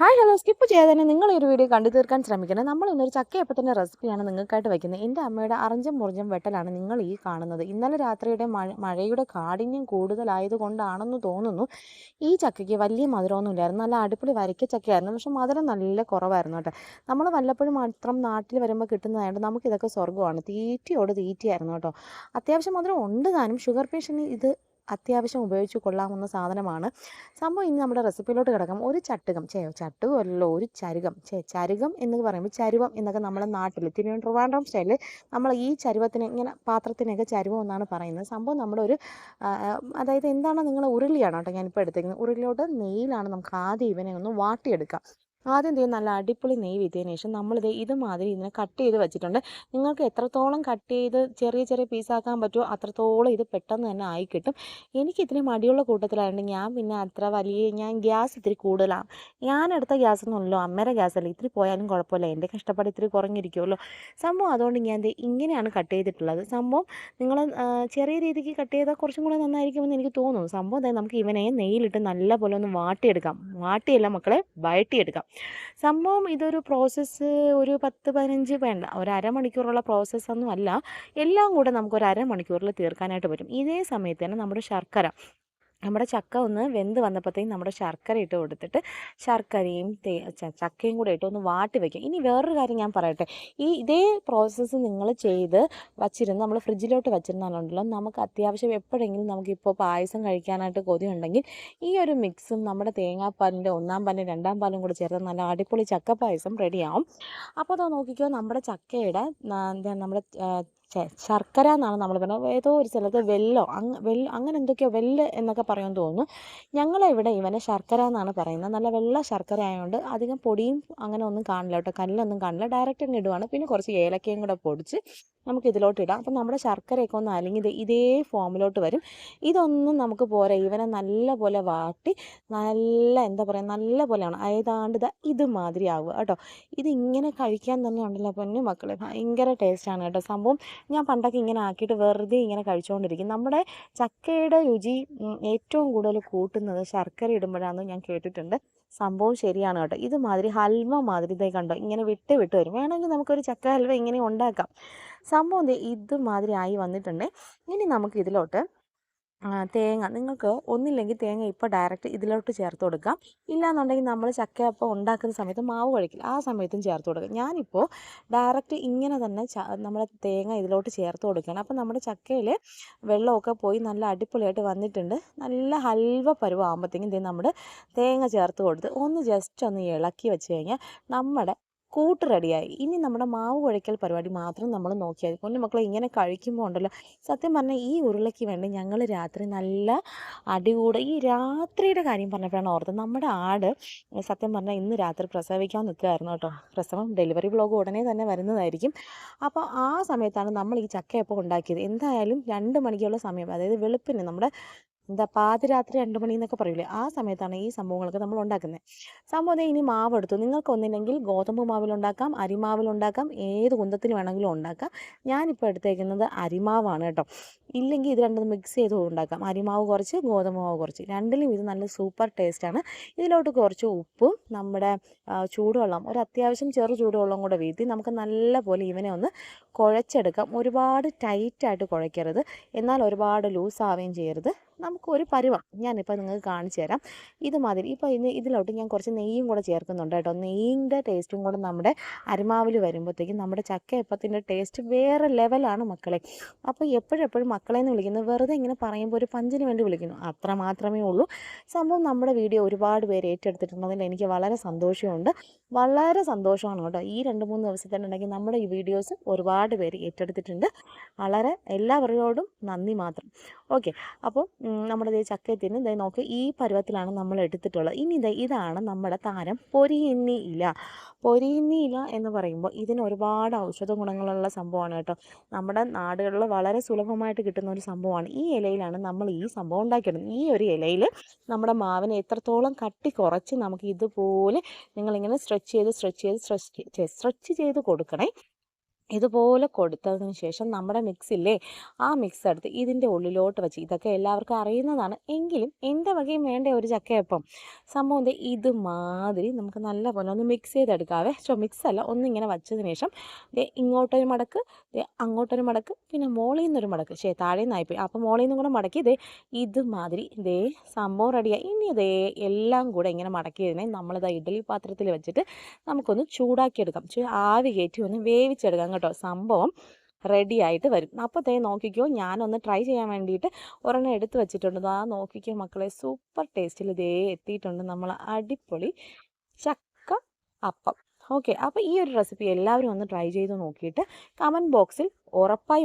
Hi hello skip ചെയ്യാതെ തന്നെ നിങ്ങൾ ഒരു വീഡിയോ കണ്ടു തീർക്കാൻ ശ്രമിക്കണം നമ്മൾ ഇന്നൊരു ചക്കയപ്പത്തിന്റെ റെസിപ്പിയാണ് നിങ്ങൾക്കായിട്ട് വയ്ക്കുന്നത് എന്റെ അമ്മയുടെ അറിഞ്ചും മുറിഞ്ഞും വെട്ടലാണ് നിങ്ങൾ ഈ കാണുന്നത്. ഇന്നലെ രാത്രിയുടെ മഴ മഴയുടെ കാഠിന്യം കൂടുതലായതുകൊണ്ടാണെന്ന് തോന്നുന്നു. ഈ ചക്കയ്ക്ക് വലിയ മധുരമൊന്നും ഇല്ലായിരുന്നു. നല്ല അടിപൊളി വരയ്ക്ക ചക്കയായിരുന്നു. പക്ഷേ മധുരം നല്ല കുറവായിരുന്നു കേട്ടോ. നമ്മൾ വല്ലപ്പോഴും മാത്രം നാട്ടിൽ വരുമ്പോൾ കിട്ടുന്നതായതുകൊണ്ട് നമുക്കിതൊക്കെ സ്വർഗമാണ്. തീറ്റിയോട് തീറ്റിയായിരുന്നു കേട്ടോ. അത്യാവശ്യം മധുരം ഉണ്ട് താനും. ഷുഗർ പേഷ്യന് ഇത് അത്യാവശ്യം ഉപയോഗിച്ച് കൊള്ളാവുന്ന സാധനമാണ്. സംഭവം ഇനി നമ്മുടെ റെസിപ്പിയിലോട്ട് കിടക്കാം. ഒരു ചട്ടുകം ചേ ചട്ടുകം അല്ലല്ലോ ഒരു ചരുകം. ചേ ചരുകം എന്ന് പറയുമ്പോൾ ചരുവം എന്നൊക്കെ നമ്മുടെ നാട്ടിൽ തിരുവനന്തപുരം സ്റ്റൈലിൽ നമ്മൾ ഈ ചരുവത്തിന് ഇങ്ങനെ പാത്രത്തിനൊക്കെ ചരുവം എന്നാണ് പറയുന്നത്. സംഭവം നമ്മുടെ ഒരു അതായത് എന്താണ് നിങ്ങൾ ഉരുളിയാണ് കേട്ടോ ഞാനിപ്പോൾ എടുത്തേക്കുന്നത്. ഉരുളിയോട്ട് നെയ്യിലാണ് നമുക്ക് ആദ്യം ഇവനെ ഒന്ന് വാട്ടിയെടുക്കാം. ആദ്യം ചെയ്യും നല്ല അടിപൊളി നെയ് വീത്തിയതിന് ശേഷം നമ്മളിത് ഇതുമാതിരി ഇതിനെ കട്ട് ചെയ്ത് വെച്ചിട്ടുണ്ട്. നിങ്ങൾക്ക് എത്രത്തോളം കട്ട് ചെയ്ത് ചെറിയ ചെറിയ പീസാക്കാൻ പറ്റുമോ അത്രത്തോളം ഇത് പെട്ടെന്ന് തന്നെ ആയി കിട്ടും. എനിക്ക് ഇത്തിരി മടിയുള്ള കൂട്ടത്തിലായതുകൊണ്ട് ഞാൻ പിന്നെ അത്ര വലിയ ഞാൻ ഗ്യാസ് ഇത്തിരി കൂടുതലാണ് ഞാൻ എടുത്ത ഗ്യാസ് ഒന്നുമല്ലോ അമ്മയുടെ ഗ്യാസ് അല്ല ഇത്തിരി പോയാലും കുഴപ്പമില്ല. എന്റെ കഷ്ടപ്പാട് ഇത്തിരി കുറഞ്ഞിരിക്കുമല്ലോ സംഭവം അതുകൊണ്ട് ഞാൻ ഇങ്ങനെയാണ് കട്ട് ചെയ്തിട്ടുള്ളത്. സംഭവം നിങ്ങൾ ചെറിയ രീതിക്ക് കട്ട് ചെയ്താൽ കുറച്ചും കൂടെ നന്നായിരിക്കുമെന്ന് എനിക്ക് തോന്നുന്നു. സംഭവം ദേ നമുക്ക് ഇവനെ നെയ്യിലിട്ട് നല്ല പോലെ ഒന്ന് വാട്ടിയെടുക്കാം. വാട്ടിയല്ല മക്കളെ വഴട്ടിയെടുക്കാം സംഭവം ഇതൊരു പ്രോസസ്സ് ഒരു പത്ത് പതിനഞ്ച് വേണ്ട. ഒരു അരമണിക്കൂറുള്ള പ്രോസസ്സൊന്നും അല്ല. എല്ലാം കൂടെ നമുക്കൊരു അരമണിക്കൂറിൽ തീർക്കാനായിട്ട് പറ്റും. ഇതേ സമയത്ത് തന്നെ നമ്മുടെ ശർക്കര നമ്മുടെ ചക്ക ഒന്ന് വെന്ത് വന്നപ്പോഴത്തേക്കും നമ്മുടെ ശർക്കര ഇട്ട് കൊടുത്തിട്ട് ശർക്കരയും തേ ചക്കയും കൂടെ ഇട്ട് ഒന്ന് വാട്ടി വയ്ക്കും ഇനി വേറൊരു കാര്യം ഞാൻ പറയട്ടെ. ഈ ഇതേ പ്രോസസ്സ് നിങ്ങൾ ചെയ്ത് വച്ചിരുന്ന് നമ്മൾ ഫ്രിഡ്ജിലോട്ട് വെച്ചിരുന്നാലുണ്ടല്ലോ നമുക്ക് അത്യാവശ്യം എപ്പോഴെങ്കിലും നമുക്കിപ്പോൾ പായസം കഴിക്കാനായിട്ട് കൊതി ഉണ്ടെങ്കിൽ ഈ ഒരു മിക്സും നമ്മുടെ തേങ്ങാപ്പാലിന്റെ ഒന്നാം പാലും രണ്ടാം പാലും കൂടെ ചേർത്ത് നല്ല അടിപൊളി ചക്ക പായസം റെഡിയാവും അപ്പോൾ അത് നോക്കിക്കോ നമ്മുടെ ചക്കയുടെ നമ്മുടെ ശർക്കര എന്നാണ് നമ്മൾ പറയുന്നത് ഏതോ ഒരു സ്ഥലത്ത് വെല്ലോ അങ്ങ് വെല്ല അങ്ങനെ എന്തൊക്കെയോ വെല്ല് എന്നൊക്കെ പറയുമെന്ന് തോന്നുന്നു. ഞങ്ങളിവിടെ ഇവനെ ശർക്കര എന്നാണ് പറയുന്നത്. നല്ല വെള്ള ശർക്കര ആയതുകൊണ്ട് അധികം പൊടിയും അങ്ങനെ ഒന്നും കാണില്ല കേട്ടോ. കല്ലൊന്നും കാണില്ല. ഡയറക്റ്റ് അങ്ങ് ഇടുവാണ്. പിന്നെ കുറച്ച് ഏലക്കയും കൂടെ പൊടിച്ച് നമുക്ക് ഇതിലോട്ട് ഇടാം. അപ്പം നമ്മുടെ ശർക്കരയൊക്കെ ഒന്ന് അല്ലെങ്കിൽ ഇതേ ഫോമിലോട്ട് വരും. ഇതൊന്നും നമുക്ക് പോരാ. ഇവനെ നല്ല പോലെ വാട്ടി നല്ല എന്താ പറയുക നല്ല പോലെയാണ് ഏതാണ്ട് ഇതാ ഇതുമാതിരി ആവുക കേട്ടോ. ഇതിങ്ങനെ കഴിക്കാൻ തന്നെ ഉണ്ടല്ലോ പൊന്നു മക്കളെ. ഭയങ്കര ടേസ്റ്റാണ് കേട്ടോ. സംഭവം ഞാൻ പണ്ടൊക്കെ ഇങ്ങനെ ആക്കിയിട്ട് വെറുതെ ഇങ്ങനെ കഴിച്ചുകൊണ്ടിരിക്കും നമ്മുടെ ചക്കയുടെ രുചി ഏറ്റവും കൂടുതൽ കൂട്ടുന്നത് ശർക്കര ഇടുമ്പോഴാണെന്ന് ഞാൻ കേട്ടിട്ടുണ്ട്. സംഭവം ശരിയാണ് കേട്ടോ. ഇതുമാതിരി ഹൽവ മാതിരി ഇതേ കണ്ടോ? ഇങ്ങനെ വിട്ട് വിട്ട് വരും. വേണമെങ്കിൽ നമുക്കൊരു ചക്ക ഹൽവ ഇങ്ങനെ ഉണ്ടാക്കാം. സംഭവം ഇതുമാതിരി ആയി വന്നിട്ടുണ്ട്. ഇനി നമുക്ക് ഇതിലോട്ട് തേങ്ങ. നിങ്ങൾക്ക് ഒന്നില്ലെങ്കിൽ തേങ്ങ ഇപ്പോൾ ഡയറക്റ്റ് ഇതിലോട്ട് ചേർത്ത് കൊടുക്കാം. ഇല്ലാന്നുണ്ടെങ്കിൽ നമ്മൾ ചക്കയപ്പം ഉണ്ടാക്കുന്ന സമയത്ത് മാവ് കഴിക്കില്ല. ആ സമയത്തും ചേർത്ത് കൊടുക്കാം. ഞാനിപ്പോൾ ഡയറക്റ്റ് ഇങ്ങനെ തന്നെ നമ്മുടെ തേങ്ങ ഇതിലോട്ട് ചേർത്ത് കൊടുക്കുകയാണ്. അപ്പോൾ നമ്മുടെ ചക്കയിൽ വെള്ളമൊക്കെ പോയി നല്ല അടിപൊളിയായിട്ട് വന്നിട്ടുണ്ട്. നല്ല ഹൽവ പരുവാകുമ്പോഴത്തേക്കും ഇത് നമ്മുടെ തേങ്ങ ചേർത്ത് കൊടുത്ത് ഒന്ന് ജസ്റ്റ് ഒന്ന് ഇളക്കി വെച്ച് കഴിഞ്ഞാൽ നമ്മുടെ കൂട്ട് റെഡിയായി. ഇനി നമ്മുടെ മാവ് കുഴയ്ക്കൽ പരിപാടി മാത്രം നമ്മൾ നോക്കിയാൽ കൊണ്ട് മക്കളെ ഇങ്ങനെ കഴിക്കുമ്പോൾ ഉണ്ടല്ലോ. സത്യം പറഞ്ഞാൽ ഈ ഉരുളയ്ക്ക് വേണ്ടി ഞങ്ങൾ രാത്രി നല്ല അടികൂടെ ഈ രാത്രിയുടെ കാര്യം പറഞ്ഞപ്പോഴാണ് ഓർത്തത്. നമ്മുടെ ആട് സത്യം പറഞ്ഞാൽ ഇന്ന് രാത്രി പ്രസവിക്കാൻ നിൽക്കുകയായിരുന്നു കേട്ടോ. പ്രസവം ഡെലിവറി ബ്ലോഗ് ഉടനെ തന്നെ വരുന്നതായിരിക്കും. അപ്പോൾ ആ സമയത്താണ് നമ്മൾ ഈ ചക്കയപ്പം ഉണ്ടാക്കിയത്. എന്തായാലും രണ്ട് മണിക്കുള്ള സമയം അതായത് വെളുപ്പിന് നമ്മുടെ എന്താ പാതിരാത്രി രണ്ട് മണി എന്നൊക്കെ പറയൂലേ ആ സമയത്താണ് ഈ സംഭവങ്ങളൊക്കെ നമ്മൾ ഉണ്ടാക്കുന്നത് സംഭവം ഇനി മാവ് എടുത്തു. നിങ്ങൾക്ക് ഒന്നില്ലെങ്കിൽ ഗോതമ്പ് മാവിലുണ്ടാക്കാം അരിമാവിലുണ്ടാക്കാം ഏത് കുന്തത്തിന് വേണമെങ്കിലും ഉണ്ടാക്കാം. ഞാനിപ്പോൾ എടുത്തേക്കുന്നത് അരിമാവാണ് കേട്ടോ. ഇല്ലെങ്കിൽ ഇത് രണ്ടും മിക്സ് ചെയ്ത് ഉണ്ടാക്കാം. അരിമാവ് കുറച്ച് ഗോതമ്പ് മാവ് കുറച്ച്. രണ്ടിലും ഇത് നല്ല സൂപ്പർ ടേസ്റ്റാണ് ഇതിലോട്ട് കുറച്ച് ഉപ്പും നമ്മുടെ ചൂടുവെള്ളം ഒരു അത്യാവശ്യം ചെറു ചൂടുവെള്ളം കൂടെ വീഴ്ത്തി നമുക്ക് നല്ല പോലെ ഇവനെ ഒന്ന് കുഴച്ചെടുക്കാം. ഒരുപാട് ടൈറ്റായിട്ട് കുഴയ്ക്കരുത്. എന്നാൽ ഒരുപാട് ലൂസ് ആവുകയും ചെയ്യരുത്. നമുക്കൊരു പരുവം ഞാനിപ്പോൾ നിങ്ങൾക്ക് കാണിച്ചു തരാം. ഇതുമാതിരി. ഇപ്പോൾ ഇന്ന് ഇതിലോട്ട് ഞാൻ കുറച്ച് നെയ്യും കൂടെ ചേർക്കുന്നുണ്ട് കേട്ടോ. നെയ്യിന്റെ ടേസ്റ്റും കൂടെ നമ്മുടെ അരിമാവിൽ വരുമ്പോഴത്തേക്കും നമ്മുടെ ചക്കയപ്പത്തിന്റെ ടേസ്റ്റ് വേറെ ലെവലാണ് മക്കളെ. അപ്പോൾ എപ്പോഴെപ്പോഴും മക്കളെ എന്ന് വിളിക്കുന്നത് വെറുതെ ഇങ്ങനെ പറയുമ്പോൾ ഒരു പഞ്ചിന് വേണ്ടി വിളിക്കുന്നു. അത്ര മാത്രമേ ഉള്ളൂ. സംഭവം നമ്മുടെ വീഡിയോ ഒരുപാട് പേര് ഏറ്റെടുത്തിട്ടുള്ളതിൽ എനിക്ക് വളരെ സന്തോഷമുണ്ട്. വളരെ സന്തോഷമാണ് കേട്ടോ. ഈ രണ്ട് മൂന്ന് ദിവസത്തിനുണ്ടെങ്കിൽ നമ്മുടെ ഈ വീഡിയോസ് ഒരുപാട് പേര് ഏറ്റെടുത്തിട്ടുണ്ട്. വളരെ എല്ലാവരോടും നന്ദി മാത്രം. ഓക്കെ. അപ്പോൾ നമ്മുടെ ദേ ചക്കയത്തിന് ദേ നോക്ക് ഈ പരുവത്തിലാണ് നമ്മൾ എടുത്തിട്ടുള്ളത്. ഇനി ദേ ഇതാണ് നമ്മുടെ താരം പൊരിയിന്നി ഇല. പൊരിയിന്നി ഇല എന്ന് പറയുമ്പോൾ ഇതിന് ഒരുപാട് ഔഷധ ഗുണങ്ങളുള്ള സംഭവമാണ് കേട്ടോ. നമ്മുടെ നാടുകളിൽ വളരെ സുലഭമായിട്ട് കിട്ടുന്ന ഒരു സംഭവമാണ്. ഈ ഇലയിലാണ് നമ്മൾ ഈ സംഭവം ഉണ്ടാക്കിയിടുന്നത്. ഈ ഒരു ഇലയിൽ നമ്മുടെ മാവിനെ എത്രത്തോളം കട്ടി കുറച്ച് നമുക്ക് ഇതുപോലെ നിങ്ങളിങ്ങനെ സ്ട്രെച്ച് ചെയ്ത് സ്ട്രെച്ച് ചെയ്ത് സ്ട്രെച്ച് സ്ട്രെച്ച് ചെയ്ത് കൊടുക്കണേ. ഇതുപോലെ കൊടുത്തതിന് ശേഷം നമ്മുടെ മിക്സില്ലേ ആ മിക്സ് എടുത്ത് ഇതിന്റെ ഉള്ളിലോട്ട് വെച്ച് ഇതൊക്കെ എല്ലാവർക്കും അറിയുന്നതാണ്. എങ്കിലും എന്റെ വകയും വേണ്ട ഒരു ചക്കയപ്പം. സംഭവം ഇതുമാതിരി നമുക്ക് നല്ല പോലെ ഒന്ന് മിക്സ് ചെയ്തെടുക്കാവേ. സോ മിക്സ് അല്ല ഒന്നിങ്ങനെ വച്ചതിന് ശേഷം ഇങ്ങോട്ടൊരു മടക്ക് അങ്ങോട്ടൊരു മടക്ക് പിന്നെ മോളിൽ നിന്നൊരു മടക്ക്. ശേ താഴെ നിന്നായിപ്പോയി അപ്പോൾ മോളിൽ നിന്നും കൂടെ മടക്കി ദേ ഇതുമാതിരി ദേ സംഭവം റെഡിയായി. ഇനി ദേ എല്ലാം കൂടെ ഇങ്ങനെ മടക്കിയതിനെ നമ്മളിതാ ഇഡ്ഡലി പാത്രത്തിൽ വെച്ചിട്ട് നമുക്കൊന്ന് ചൂടാക്കിയെടുക്കാം. ആവി കയറ്റി ഒന്ന് വേവിച്ചെടുക്കാം കേട്ടോ. സംഭവം റെഡി ആയിട്ട് വരും. അപ്പോൾ തേ നോക്കിക്കോ ഞാനൊന്ന് ട്രൈ ചെയ്യാൻ വേണ്ടിയിട്ട് ഒരെണ്ണം എടുത്ത് വെച്ചിട്ടുണ്ട്. ആ നോക്കിക്കോ മക്കളെ സൂപ്പർ ടേസ്റ്റിൽ ഇതേ എത്തിയിട്ടുണ്ട് നമ്മൾ അടിപൊളി ചക്ക അപ്പം. ഓക്കെ അപ്പോൾ ഈ ഒരു റെസിപ്പി എല്ലാവരും ഒന്ന് ട്രൈ ചെയ്ത് നോക്കിയിട്ട് കമന്റ് ബോക്സിൽ ഉറപ്പായി